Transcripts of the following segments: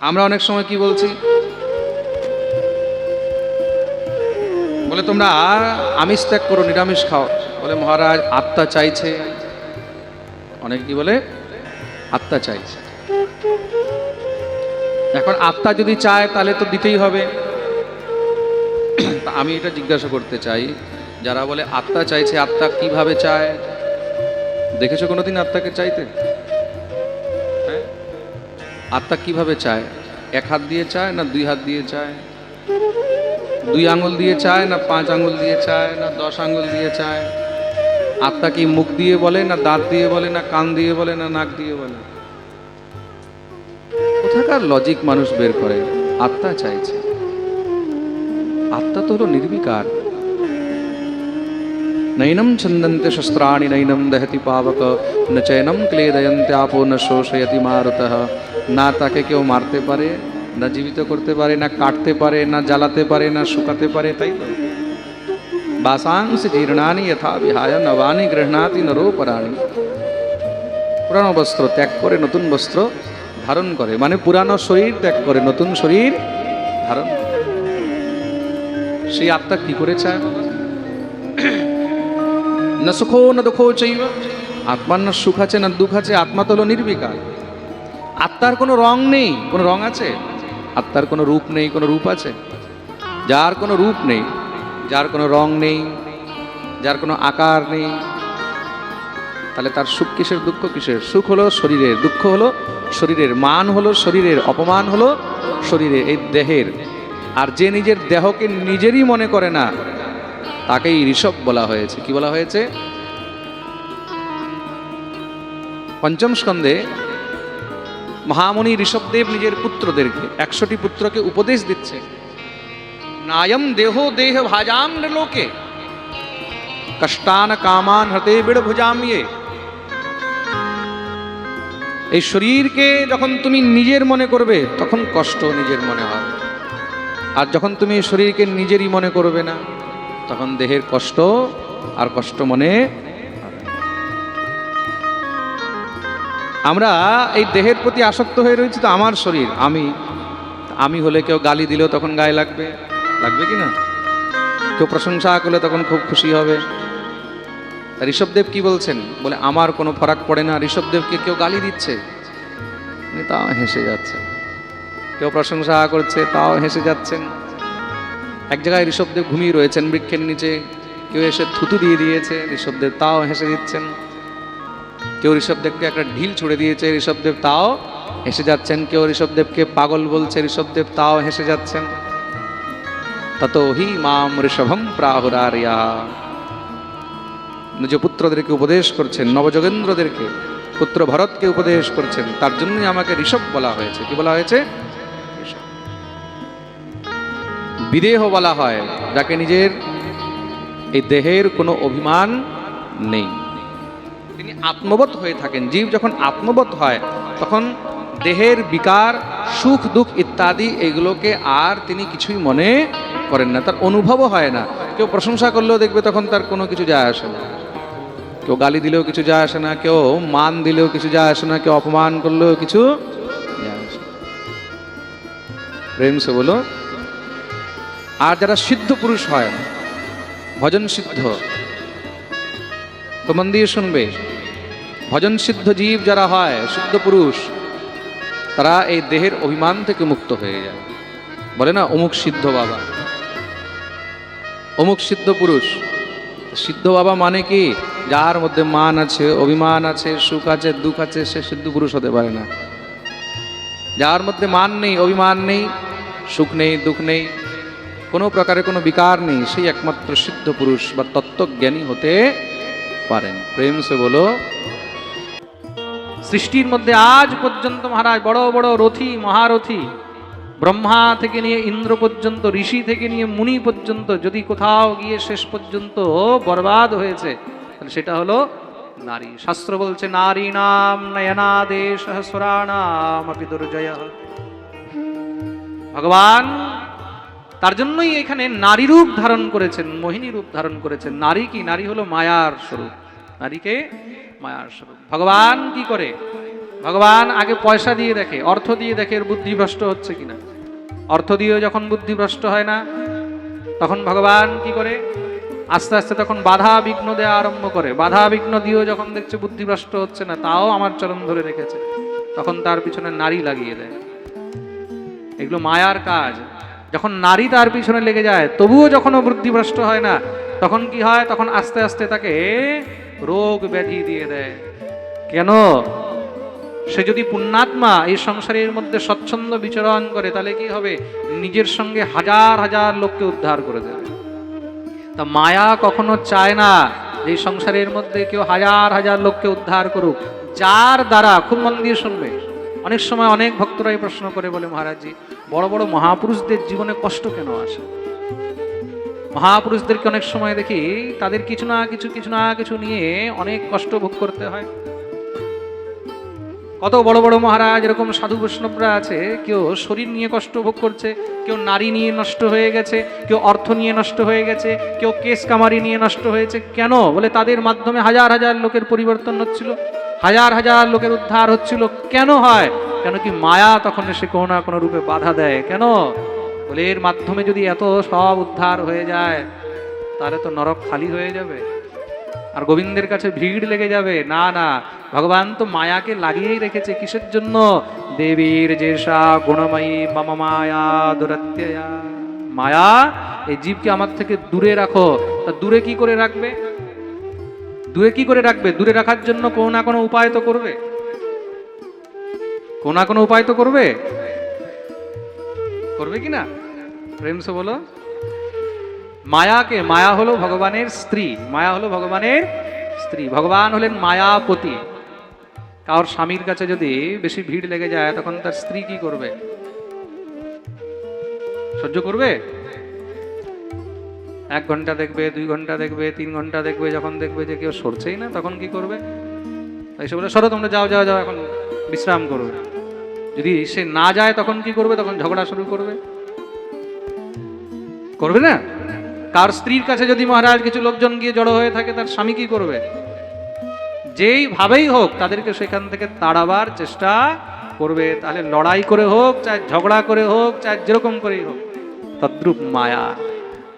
আমরা অনেক সময় কি বলছি? বলে, তোমরা আমিষ ত্যাগ করো, নিরামিষ খাও। বলে, মহারাজ, আত্মা চাইছে। অনেক কি বলে? আত্মা চাইছে। এখন আত্মা যদি চায়, তাহলে তো দিতেই হবে। আমি এটা জিজ্ঞাসা করতে চাই, যারা বলে, আত্মা চাইছে, আত্মা কীভাবে চায়? দেখেছ কোনোদিন আত্মাকে চাইতে? আত্মা কীভাবে চায়? এক হাত দিয়ে চায় না দুই হাত দিয়ে চায়? দুই আঙুল দিয়ে চায় না পাঁচ আঙুল দিয়ে চায় না দশ আঙুল দিয়ে চায়? আত্মা কি মুখ দিয়ে বলে না দাঁত দিয়ে বলে না কান দিয়ে বলে না নাক দিয়ে বলে? কোথাকার লজিক মানুষ বের করে? আত্মা চাইছে। আত্মা তো হলো নির্বিকার। নৈনম ছন্দন্তে শস্ত্রাণি নৈনম দহতি পাবক। ন চৈনম ক্লেদয়ন্তে আপো ন শোষয়তি মারুত। না তাকে কেউ মারতে পারে, না জীবিত করতে পারে, না কাটতে পারে, না জ্বালাতে পারে, না শুকাতে পারে, তাই তো? বাসাংশ জীর্ণানি যথা বিহায়, নবানি গৃহণাতি নরোপরাণী। পুরানো বস্ত্র ত্যাগ করে নতুন বস্ত্র ধারণ করে মানে পুরানো শরীর ত্যাগ করে, নতুন শরীর ধারণ সেই আত্মা কি করে চায় না সুখো, না দুঃখো চাইব আত্মার না সুখ আছে, না দুঃখ আছে, আত্মা তো হলো নির্বিকার। আত্মার কোনো রং নেই, কোনো রং আছে? আত্মার কোনো রূপ নেই, কোনো রূপ আছে? যার কোনো রূপ নেই, যার কোনো রং নেই, যার কোনো আকার নেই, তাহলে তার সুখ কিসের, দুঃখ কিসের? সুখ হলো শরীরের, দুঃখ হলো শরীরের, মান হলো শরীরের, অপমান হলো শরীরের, এই দেহের। আর যে নিজের দেহকে নিজেরই মনে করে না, তাকেই ঋষভ বলা হয়েছে। কি বলা হয়েছে? পঞ্চম স্কন্ধে মহামণি ঋষভদেব নিজের পুত্রদেরকে, একশোটি পুত্রকে উপদেশ দিচ্ছে। নায়ম দেহ দেহ ভাজাম লোকে। কষ্টান কামান হতে বিড় ভুজামিয়ে। এই শরীরকে যখন তুমি নিজের মনে করবে, তখন কষ্ট নিজের মনে হবে আর যখন তুমি এই শরীরকে নিজেরই মনে করবে না, তখন দেহের কষ্ট আর কষ্ট মনে আমরা এই দেহের প্রতি আসক্ত হয়ে রয়েছি তো আমার শরীর, আমি? আমি হলে কেউ গালি দিলেও তখন গায়ে লাগবে? লাগবে কি না? কেউ প্রশংসা করলে তখন খুব খুশি হবে। ঋষভদেব কি বলছেন? বলে, আমার কোনো ফরাক পড়ে না, ঋষভদেবকে কেউ গালি দিচ্ছে? তাও হেসে যাচ্ছে। কেউ প্রশংসা করছে, তাও হেসে যাচ্ছেন। এক জায়গায় ঋষভদেব ঘুমিয়ে রয়েছেন বৃক্ষের নিচে। কেউ এসে থুতু দিয়ে দিয়েছে, ঋষভদেব তাও হেসে দিচ্ছেন। কেউ ঋষভদেবকে একটা ঢিল ছুড়ে দিয়েছে, ঋষভদেব তাও হেসে যাচ্ছেন। কেউ ঋষভদেবকে পাগল বলছে, ঋষভদেব তাও হেসে যাচ্ছেন। তত হি মাম ঋষভম প্রাহুরারিয়া। নিজ পুত্রদেরকে উপদেশ করছেন, নবযোগেন্দ্রদেরকে, পুত্র ভরতকে উপদেশ করছেন। তার জন্যই আমাকে ঋষভ বলা হয়েছে। কি বলা হয়েছে? বিদেহ বলা হয়, যাকে নিজের এই দেহের কোনো অভিমান নেই। তিনি আত্মবোধ হয়ে থাকেন। জীব যখন আত্মবোধ হয়, তখন দেহের বিকার, সুখ, দুঃখ ইত্যাদি এগুলোকে আর তিনি কিছুই মনে করেন না। তার অনুভবও হয় না। কেউ প্রশংসা করলেও দেখবে তখন তার কোনো কিছু যায় আসে না। কেউ গালি দিলেও কিছু যায় আসে না। কেউ মান দিলেও কিছু যায় আসে না। কেউ অপমান করলেও কিছু প্রেম সে বলো, আর যারা সিদ্ধ পুরুষ হয়, ভজন সিদ্ধ তো দিয়ে শুনবে। ভজন সিদ্ধ জীব যারা হয়, সিদ্ধ পুরুষ, তারা এই দেহের অভিমান থেকে মুক্ত হয়ে যায়। বলে না, অমুক সিদ্ধ বাবা। অমুক সিদ্ধ পুরুষ। সিদ্ধ বাবা মানে কি? যার মধ্যে মান আছে, অভিমান আছে, সুখ আছে, দুঃখ আছে, সে সিদ্ধ পুরুষ হতে পারে না। যার মধ্যে মান নেই, অভিমান নেই, সুখ নেই, দুঃখ নেই, কোনো প্রকারের কোনো বিকার নেই, সেই একমাত্র সিদ্ধ পুরুষ বা তত্ত্বজ্ঞানী হতে পারেন। প্রেম সে বলো, সৃষ্টির মধ্যে আজ পর্যন্ত মহারাজ বড় বড় রথি, মহারথী, ব্রহ্মা থেকে নিয়ে ইন্দ্র পর্যন্ত, ঋষি থেকে নিয়ে মুনি পর্যন্ত, যদি কোথাও গিয়ে শেষ পর্যন্ত বরবাদ হয়েছে, তাহলে সেটা হলো নারী। শাস্ত্র বলছে, নারী নাম নয়নাদেশ সুরাণাম আপনি দুর্জয় ভগবান তার জন্যই এখানে নারী রূপ ধারণ করেছেন, মোহিনী রূপ ধারণ করেছেন। নারী কি? নারী হলো মায়ার স্বরূপ। নারীকে মায়ার স্বরূপ। ভগবান কি করে? ভগবান আগে পয়সা দিয়ে দেখে, অর্থ দিয়ে দেখে এর বুদ্ধিভ্রষ্ট হচ্ছে কিনা। অর্থ দিয়েও যখন বুদ্ধিভ্রষ্ট হয় না, তখন ভগবান কি করে? আস্তে আস্তে তখন বাধা বিঘ্ন দেওয়া আরম্ভ করে। বাধা বিঘ্ন দিয়েও যখন দেখছে বুদ্ধিভ্রষ্ট হচ্ছে না, তাও আমার চরণ ধরে রেখেছে। তখন তার পিছনে নারী লাগিয়ে দেয়। এগুলো মায়ার কাজ। যখন নারী তার পিছনে লেগে যায়, তবুও যখন বুদ্ধিভ্রষ্ট হয় না, তখন কি হয়? তখন আস্তে আস্তে তাকে রোগ ব্যাধি দিয়ে দেয়। কেন? সে যদি পুণ্যাত্মা এই সংসারের মধ্যে স্বচ্ছন্দ বিচরণ করে, তাহলে কি হবে? নিজের সঙ্গে হাজার হাজার লোককে উদ্ধার করে দেবে। তা মায়া কখনো চায় না যে সংসারের মধ্যে কেউ হাজার হাজার লোককে উদ্ধার করুক। যার দ্বারা, খুব মন দিয়ে শুনবে অনেক সময় অনেক ভক্তরাই প্রশ্ন করে বলে মহারাজজি বড় বড় মহাপুরুষদের জীবনে কষ্ট কেন আসে? মহাপুরুষদেরকে অনেক সময় দেখি, তাদের কিছু না কিছু কিছু না কিছু নিয়ে অনেক কষ্ট ভোগ করতে হয়। কত বড় বড় মহারাজ, এরকম সাধু বৈষ্ণবরা আছে, কেউ শরীর নিয়ে কষ্ট ভোগ করছে, কেউ নারী নিয়ে নষ্ট হয়ে গেছে, কেউ অর্থ নিয়ে নষ্ট হয়ে গেছে, কেউ কেস কামারি নিয়ে নষ্ট হয়েছে। কেন? বলে তাদের মাধ্যমে হাজার হাজার লোকের পরিবর্তন হচ্ছিল। হাজার হাজার লোকের উদ্ধার হচ্ছিল। কেন হয়? কেন কি মায়া তখন এসে কোনো না কোনো রূপে বাধা দেয়? কেন? বলে এর মাধ্যমে যদি এত সব উদ্ধার হয়ে যায়, তাহলে তো নরক খালি হয়ে যাবে। আর গোবিন্দের কাছে ভিড় লেগে যাবে। না না, ভগবান তো মায়াকে লাগিয়েই রেখেছে। কিসের জন্য? দেবীর যেসা গুণময়ী, মম মায়া, দুরত্যয়া। মায়া, এই জীবকে আমার থেকে দূরে রাখো। তা দূরে কি করে রাখবে? দূরে কি করে রাখবে? দূরে রাখার জন্য কোনো না কোনো উপায় তো করবে। কোনো না কোনো উপায় তো করবে। করবে কি না? প্রেম সে বলো। মায়াকে, মায়া হলো ভগবানের স্ত্রী, মায়া হলো ভগবানের স্ত্রী। ভগবান হলেন মায়াপতি। কারোর স্বামীর কাছে যদি বেশি ভিড় লেগে যায়, তখন তার স্ত্রী কি করবে? সহ্য করবে? এক ঘণ্টা দেখবে, দুই ঘণ্টা দেখবে, তিন ঘণ্টা দেখবে, যখন দেখবে যে কেউ সরছেই না, তখন কি করবে? তাই বলে, সরো তোমরা, যাও যাও যাও, এখন বিশ্রাম করবে যদি সে না যায়, তখন কি করবে? তখন ঝগড়া শুরু করবে। করবে না? কার স্ত্রীর কাছে যদি মহারাজ কিছু লোকজন গিয়ে জড়ো হয়ে থাকে, তার স্বামী কি করবে? যেই ভাবেই হোক, তাদেরকে সেখান থেকে তাড়াবার চেষ্টা করবে। তাহলে লড়াই করে হোক, চাই ঝগড়া করে হোক, চাই যেরকম করেই হোক, তদ্রূপ মায়া।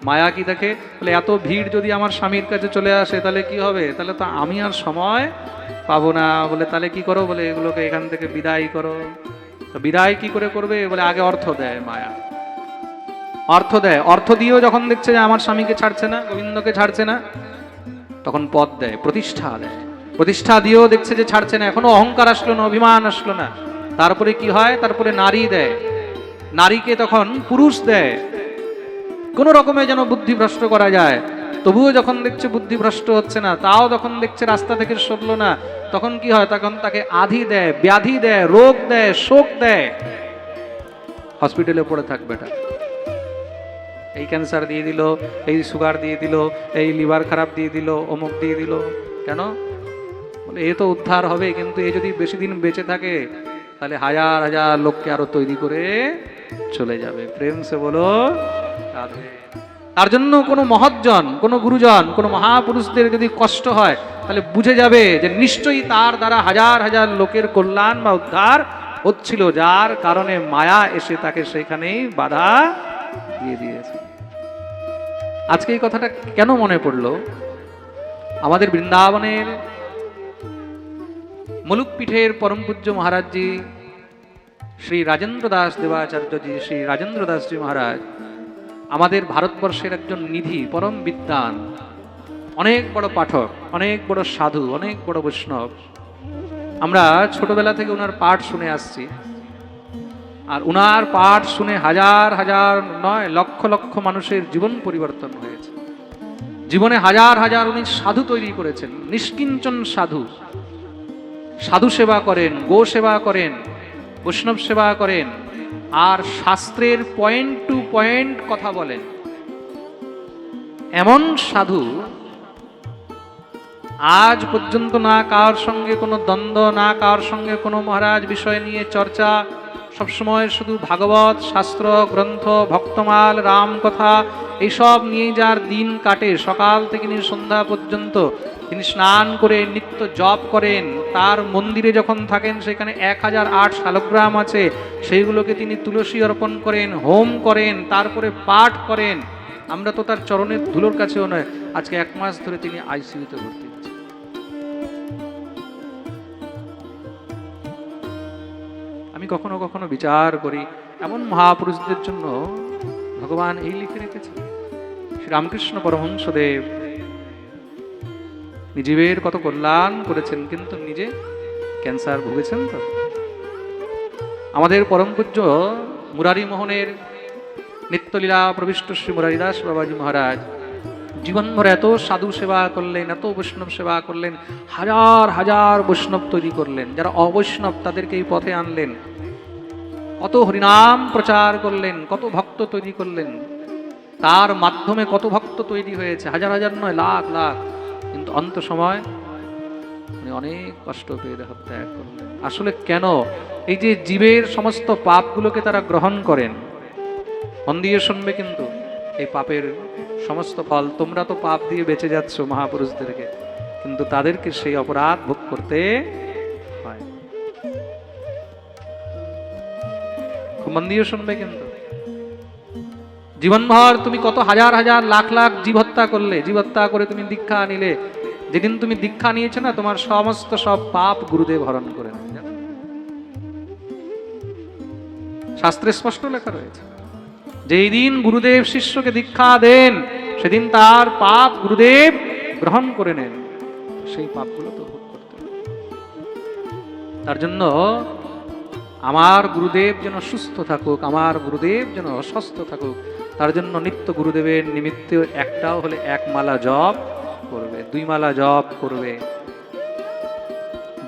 মায়া কি দেখে? বলে, এত ভিড় যদি আমার স্বামীর কাছে চলে আসে, তাহলে কি হবে? তাহলে তো আমি আর সময় পাবো না। বলে, তাহলে কি করো? বলে, এগুলোকে এখান থেকে বিদায় করো। বিদায় কি করে করবে? বলে, আগে অর্থ দেয় মায়া। অর্থ দেয়। অর্থ দিয়েও যখন দেখছে যে আমার স্বামীকে ছাড়ছে না, গোবিন্দকে ছাড়ছে না, তখন পদ দেয়, প্রতিষ্ঠা দেয়। প্রতিষ্ঠা দিয়েও দেখছে যে ছাড়ছে না। এখনও অহংকার আসলো না, অভিমান আসলো না। তারপরে কি হয়? তারপরে নারী দেয়। নারীকে তখন পুরুষ দেয়। কোনো রকমে যেন বুদ্ধিভ্রষ্ট করা যায়। তবুও যখন দেখছে বুদ্ধিভ্রষ্ট হচ্ছে না, তাও যখন দেখছে রাস্তা থেকে সরলো না, তখন কি হয়? তখন তাকে আধি দেয়, ব্যাধি দেয়, রোগ দেয়, শোক দেয়। হসপিটালে পড়ে থাকবে এই ক্যান্সার দিয়ে দিল, এই সুগার দিয়ে দিল, এই লিভার খারাপ দিয়ে দিল, অমুক দিয়ে দিল। কেন? বলে, এ তো উদ্ধার হবে, কিন্তু এ যদি বেশি দিন বেঁচে থাকে, তাহলে হাজার হাজার লোককে আরও তৈরি করে চলে যাবে। প্রেম সে বলো তার জন্য কোনো মহৎজন কোনো গুরুজন, কোনো মহাপুরুষদের যদি কষ্ট হয়, তাহলে বুঝে যাবে যে নিশ্চয়ই তার দ্বারা হাজার হাজার লোকের কল্যাণ বা উদ্ধার হচ্ছিল, যার কারণে মায়া এসে তাকে সেখানেই বাধা দিয়ে দিয়েছে। আজকে এই কথাটা কেন মনে পড়ল? আমাদের বৃন্দাবনের মুলুকপীঠের পরম পূজ্য মহারাজজি, শ্রী রাজেন্দ্র দাস দেবাচার্যজি, শ্রী রাজেন্দ্র দাসজি মহারাজ আমাদের ভারতবর্ষের একজন নিধি, পরম বিদ্বান, অনেক বড় পাঠক, অনেক বড় সাধু, অনেক বড় বৈষ্ণব। আমরা ছোটবেলা থেকে ওনার পাঠ শুনে আসছি। আর উনার পাঠ শুনে হাজার হাজার নয়, লক্ষ লক্ষ মানুষের জীবন পরিবর্তন হয়েছে। জীবনে হাজার হাজার উনি সাধু তৈরি করেছেন, নিষ্কিঞ্চন সাধু। সাধু সেবা করেন, গো সেবা করেন, বৈষ্ণব সেবা করেন আর শাস্ত্রের পয়েন্ট টু পয়েন্ট কথা বলেন। এমন সাধু আজ পর্যন্ত না কার সঙ্গে কোনো দ্বন্দ্ব, না কার সঙ্গে কোনো মহারাজ বিষয় নিয়ে চর্চা সবসময় শুধু ভাগবত, শাস্ত্র, গ্রন্থ, ভক্তমাল রাম কথা এইসব নিয়ে যার দিন কাটে। সকাল থেকে নিয়ে সন্ধ্যা পর্যন্ত তিনি স্নান করে, নিত্য জপ করেন। তার মন্দিরে যখন থাকেন, সেখানে এক হাজার আট শালগ্রাম আছে। সেইগুলোকে তিনি তুলসী অর্পণ করেন, হোম করেন, তারপরে পাঠ করেন। আমরা তো তার চরণের ধুলোর কাছেও নয়, আজকে এক মাস ধরে তিনি আইসিইউতে ভর্তি। আমি কখনো কখনো বিচার করি এমন মহাপুরুষদের জন্য ভগবান এই লিখে রেখেছেন। শ্রী রামকৃষ্ণ পরমহংসদেব জীবের কত কল্যাণ করেছেন, কিন্তু নিজে ক্যান্সার ভুগেছেন তো। আমাদের পরম পূজ্য মুরারি মোহনের নিত্যলীলা প্রবিষ্ট শ্রী মুরারিদাস বাবাজি মহারাজ জীবনভর এত সাধু সেবা করলেন, এত বৈষ্ণব সেবা করলেন, হাজার হাজার বৈষ্ণব তৈরি করলেন, যারা অবৈষ্ণব তাদেরকে এই পথে আনলেন। কত হরিনাম প্রচার করলেন, কত ভক্ত তৈরি করলেন। তার মাধ্যমে কত ভক্ত তৈরি হয়েছে, হাজার হাজার নয়, লাখ লাখ। কিন্তু অন্ত সময় উনি অনেক কষ্ট পেয়ে দেহ ত্যাগ করলেন। আসলে কেন? এই যে জীবের সমস্ত পাপগুলোকে তারা গ্রহণ করেন, মন দিয়ে শুনবে কিন্তু, এই পাপের সমস্ত ফল তোমরা তো পাপ দিয়ে বেঁচে যাচ্ছ মহাপুরুষদেরকে। কিন্তু তাদেরকে সেই অপরাধ ভোগ করতে হয়। মন দিয়ে শুনবে কিন্তু। জীবনভর তুমি কত হাজার হাজার লাখ লাখ জীব হত্যা করলে, জীব হত্যা করে তুমি দীক্ষা নিলে। যেদিন তুমি দীক্ষা নিয়েছো না, তোমার সমস্ত সব পাপ গুরুদেব হরণ করে নেয়? শাস্ত্রে স্পষ্ট লেখা রয়েছে। যেই দিন গুরুদেব শিষ্যকে দীক্ষা দেন, সেদিন তার পাপ গুরুদেব গ্রহণ করে নেন। সেই পাপগুলো তো ভোগ করতে তার জন্য আমার গুরুদেব যেন সুস্থ থাকুক, আমার গুরুদেব যেন অসুস্থ থাকুক, তার জন্য নিত্য গুরুদেবের নিমিত্তে একটাও হলে এক মালা জপ করবে, দুই মালা জপ করবে।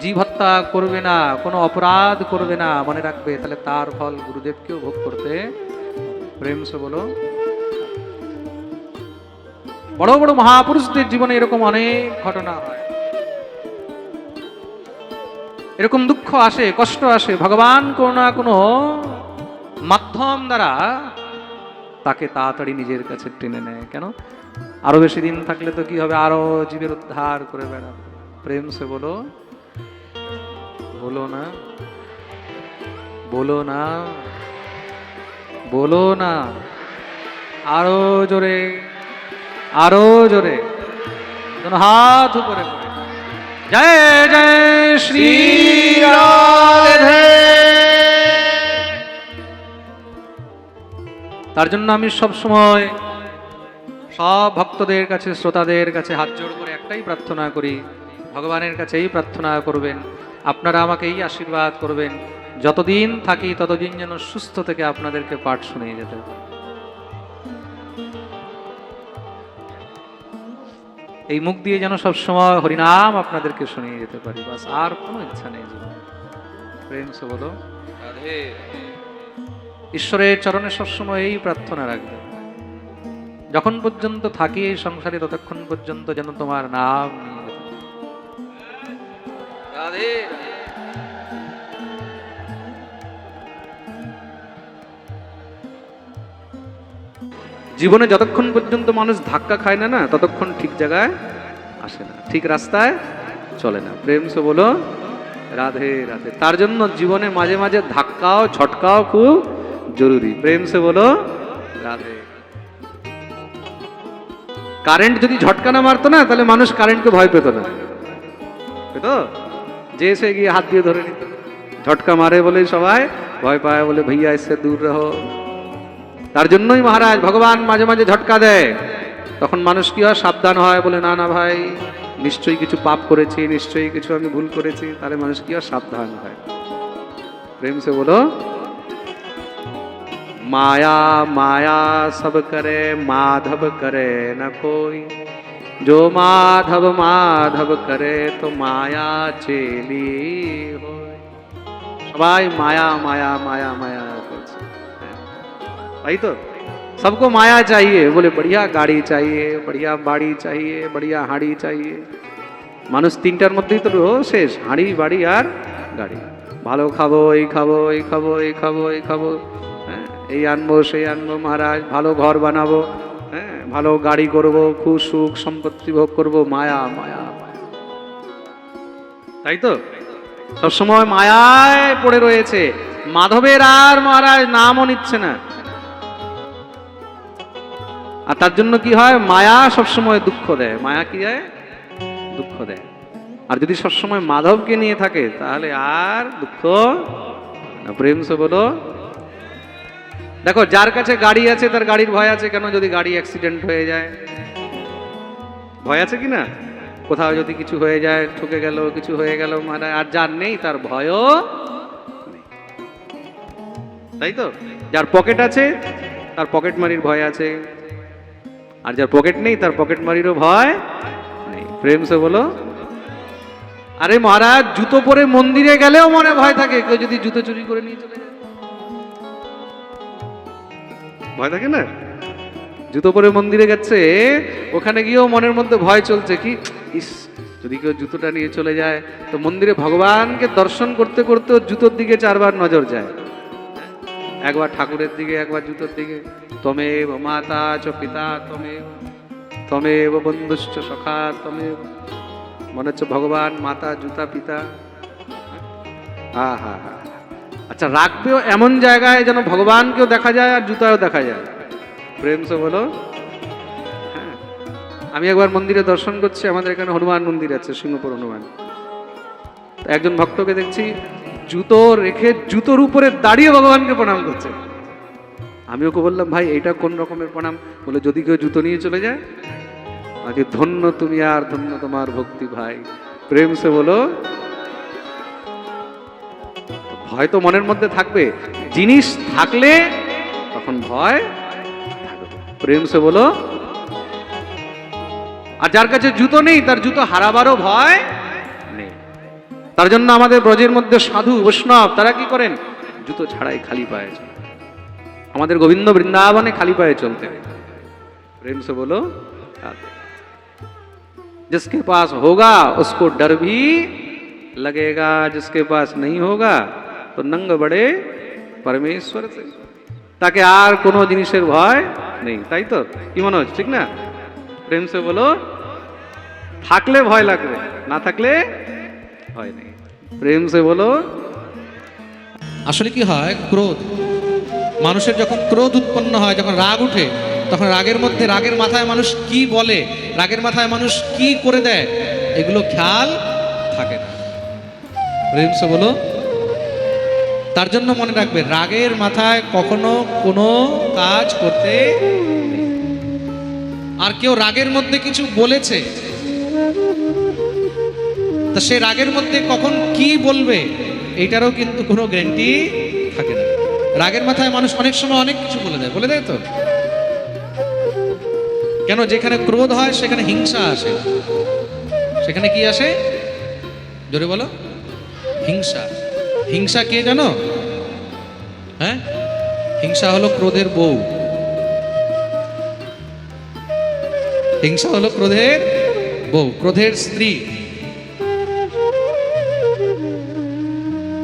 জীব হত্যা করবে না, কোনো অপরাধ করবে না, মনে রাখবে, তাহলে তার ফল গুরুদেবকেও ভোগ করতে প্রেম সে বলো। বড় বড় মহাপুরুষদের জীবনে এরকম অনেক ঘটনা হয়। এরকম দুঃখ আসে, কষ্ট আসে, ভগবান কোনো না কোনো মাধ্যম দ্বারা তাকে তাড়াতাড়ি নিজের কাছে টেনে নেয়। কেন? আরও বেশি দিন থাকলে তো কি হবে? আরও জীবের উদ্ধার করে বেড়াবে। প্রেম সে বলো। বলো না। বলো না। বলো না। আরও জোরে আরও জোরে। হাত উপরে জয় জয় শ্রী তার জন্য আমি সব সময় সব ভক্তদের কাছে, শ্রোতাদের কাছে হাত জোড় করে একটাই প্রার্থনা করি। ভগবানের কাছেই প্রার্থনা করবেন। আপনারা আমাকেই আশীর্বাদ করবেন। যতদিন থাকি ততদিন যেন সুস্থ থেকে আপনাদেরকে পাঠ শুনিয়ে যেতে পারি। এই মুখ দিয়ে যেন সবসময় হরিনাম আপনাদেরকে শুনিয়ে যেতে পারি বাস আর কোনো ইচ্ছা নেই জীবনে। প্রেম সে বলো ঈশ্বরের চরণে সবসময় এই প্রার্থনা রাখবে যখন পর্যন্ত থাকি এই সংসারে ততক্ষণ পর্যন্ত যেন তোমার নাম নিয়ে যেতে পারি। রাধে। জীবনে যতক্ষণ পর্যন্ত মানুষ ধাক্কা খায় না না, ততক্ষণ ঠিক জায়গায় আসে না। ঠিক রাস্তায় চলে না। প্রেম সে বলো, রাধে রাধে। তার জন্য জীবনে মাঝে মাঝে ধাক্কাও ঝটকাও খুব জরুরি। প্রেম সে বলো, রাধে। কারেন্ট যদি ঝটকা না মারতো না, তাহলে মানুষ কারেন্টকে ভয় পেত না। পেত? যে এসে গিয়ে হাত দিয়ে ধরে নিত। ঝটকা মারে বলে সবাই ভয় পায়, বলে, ভাইয়া, এসে দূর রহো। তার জন্যই মহারাজ ভগবান মাঝে মাঝে ঝটকা দেয় তখন মানুষ কি হয় সাবধান হয় বলে না না ভাই নিশ্চয়ই কিছু পাপ করেছি নিশ্চয়ই কিছু আমি ভুল করেছি তাহলে মানুষ কি হয় সাবধান হয় প্রেম সে বলো মায়া মায়া সব করে মাধব করে না কোই जो माधव माधव करे तो माया चेली হয় সবাই মায়া মায়া মায়া মায়া করছে भाई तो सबको माया चाहिए बोले बढ़िया गाड़ी चाहिए बढ़िया बाड़ी चाहिए बढ़िया हाड़ी चाहिए মানুষ তিনটার মধ্যেই তো রো শেষ হাঁড়ি বাড়ি আর গাড়ি ভালো খাবো এই খাবো এই খাবো এই খাবো এই খাবো হ্যাঁ এই আনবো সেই আনবো মহারাজ ভালো ঘর বানাবো হ্যাঁ ভালো গাড়ি করবো খুব সুখ সম্পত্তি ভোগ করবো মায়া মায়া মায়া তাই তো সবসময় মায়ায় পড়ে রয়েছে মাধবের আর মহারাজ নামও নিচ্ছে না আর তার জন্য কি হয়? মায়া সবসময় দুঃখ দেয়। মায়া কি দেয়? দুঃখ দেয়। আর যদি সবসময় মাধবকে নিয়ে থাকে, তাহলে আর দুঃখ প্রেম সে বলো। দেখো, যার কাছে গাড়ি আছে, তার গাড়ির ভয় আছে, কেন যদি গাড়ি অ্যাক্সিডেন্ট হয়ে যায়? ভয় আছে কি না? কোথাও যদি কিছু হয়ে যায়, ঠকে গেল, কিছু হয়ে গেল মানে আর যার নেই, তার ভয়ও তাই তো? যার পকেট আছে, তার পকেট মারির ভয় আছে। আর যার পকেট নেই, তার পকেট মারিরও ভয় নেই। প্রেম সে বলো, আরে মহারাজ, জুতো পরে মন্দিরে গেলেও মনে ভয় থাকে, কেউ যদি জুতো চুরি করে নিয়ে চলে যায়। ভয় থাকে না? জুতো পরে মন্দিরে গেছে, ওখানে গিয়েও মনের মধ্যে ভয় চলছে, কি? ইস, যদি কেউ জুতোটা নিয়ে চলে যায়, তো মন্দিরে ভগবানকে দর্শন করতে করতে জুতোর দিকে চারবার নজর যায়। একবার ঠাকুরের দিকে, একবার জুতোর দিকে। তমেব মাতা চ পিতা তমেব তমেব বন্ধুশ্চ সখা তমেব মনে হচ্ছে ভগবান মাতা জুতা পিতা হা হা হা আচ্ছা রাখবেও এমন জায়গায় যেন ভগবানকেও দেখা যায় আর জুতাও দেখা যায়। প্রেম সে বলো। হ্যাঁ। আমি একবার মন্দিরে দর্শন করছি, আমাদের এখানে হনুমান মন্দির আছে, সিংহপুর হনুমান। একজন ভক্তকে দেখছি, জুতো রেখে জুতোর উপরে দাঁড়িয়ে ভগবানকে প্রণাম করছে। আমি ওকে বললাম, ভাই এটা কোন রকমের প্রণাম? বলে, যদি কেউ জুতো নিয়ে চলে যায় আগে ধন্য তুমি আর ধন্য তোমার ভক্তি ভাই। প্রেম সে বলো, ভয় তো মনের মধ্যে থাকবে, জিনিস থাকলে তখন ভয় প্রেম সে বলো, আর যার কাছে জুতো নেই, তার জুতো হারাবারও ভয় নেই। তার জন্য আমাদের ব্রজের মধ্যে সাধু, বৈষ্ণব, তারা কি করেন? জুতো ছাড়াই খালি পায়ে আমাদের গোবিন্দ বৃন্দাবনে খালি পায়ে চলতে হয়। प्रेम से बोलो जिसके पास होगा उसको डर भी लगेगा जिसके पास नहीं होगा তো নঙ্গ বড়ে পরমেশ্বর से। তাকে আর কোনো জিনিসের ভয় নেই তাই তো কি মনে হচ্ছে ঠিক না প্রেম সে বলো থাকলে ভয় লাগবে না থাকলে ভয় নেই প্রেম সে বলো আসলে কি হয় ক্রোধ মানুষের যখন ক্রোধ উৎপন্ন হয়, যখন রাগ উঠে, তখন রাগের মধ্যে, রাগের মাথায় মানুষ কি বলে, রাগের মাথায় মানুষ কি করে দেয়, এগুলো খেয়াল থাকে না। রিমসে বলো, তার জন্য মনে রাখবে, রাগের মাথায় কখনো কোনো কাজ করতে আর কেউ রাগের মধ্যে কিছু বলেছে, তা সে রাগের মধ্যে কখন কি বলবে এইটারও কিন্তু কোনো গ্যারান্টি থাকে না। রাগের মাথায় মানুষ অনেক সময় অনেক কিছু বলে দেয়। বলে দেয় তো? কেন যেখানে ক্রোধ হয়, সেখানে হিংসা আসে। সেখানে কি আসে? জোরে বলো। হিংসা। হিংসা কে জানো? হ্যাঁ? হিংসা হলো ক্রোধের বউ। হিংসা হলো ক্রোধের বউ, ক্রোধের স্ত্রী।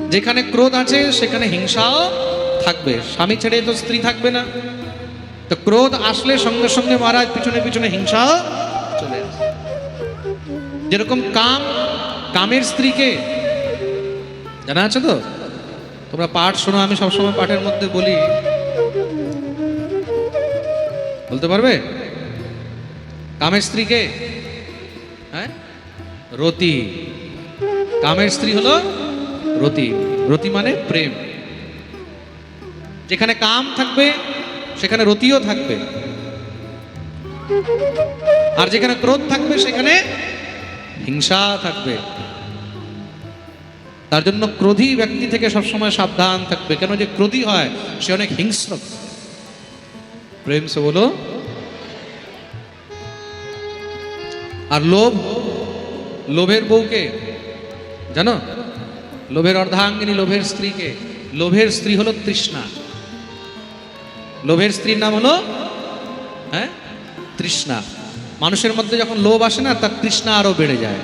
যেখানে ক্রোধ আছে, সেখানে হিংসাও থাকবে, স্বামী ছেড়ে তো স্ত্রী থাকবে না। তো ক্রোধ আসলে সঙ্গে সঙ্গে মহারাজ পিছনে পিছনে হিংসা চলে যেরকম কাম, কামের স্ত্রীকে, জানা আছে তো? তোমরা পাঠ শোনো, আমি সবসময় পাঠের মধ্যে বলি। বলতে পারবে? কামের স্ত্রীকে হ্যাঁ? রতি। কামের স্ত্রী হলো রতি। রতি মানে প্রেম। যেখানে কাম থাকবে, সেখানে রতিও থাকবে। আর যেখানে ক্রোধ থাকবে, সেখানে হিংসা থাকবে। তার জন্য ক্রোধী ব্যক্তি থেকে সবসময় সাবধান থাকবে। কেন যে ক্রোধী হয়, সে অনেক হিংস্র। প্রেম সে বলো। আর লোভ, লোভের বউকে, জানো? লোভের অর্ধাঙ্গিনী, লোভের স্ত্রীকে। লোভের স্ত্রী হলো তৃষ্ণা। লোভের স্ত্রীর নাম হলো হ্যাঁ? তৃষ্ণা। মানুষের মধ্যে যখন লোভ আসে না, তার তৃষ্ণা আরও বেড়ে যায়।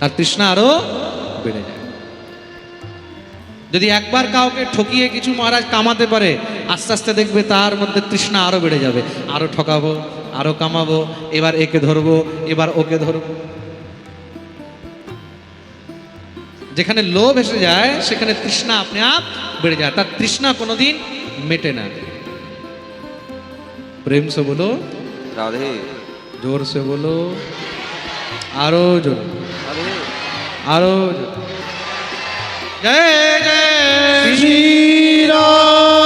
তার তৃষ্ণা আরও বেড়ে যায়। যদি একবার কাউকে ঠকিয়ে কিছু মহারাজ কামাতে পারে, আস্তে আস্তে দেখবে তার মধ্যে তৃষ্ণা আরও বেড়ে যাবে। আরও ঠকাবো, আরও কামাবো, এবার একে ধরবো, এবার ওকে ধরবো। যেখানে লোভ এসে যায়, সেখানে তৃষ্ণা আপনি আপ বেড়ে যায়। তার তৃষ্ণা কোনোদিন मिटे ना प्रेम से बोलो राधे ज़ोर से बोलो आरो ज़ोर आरो जय जय श्री राम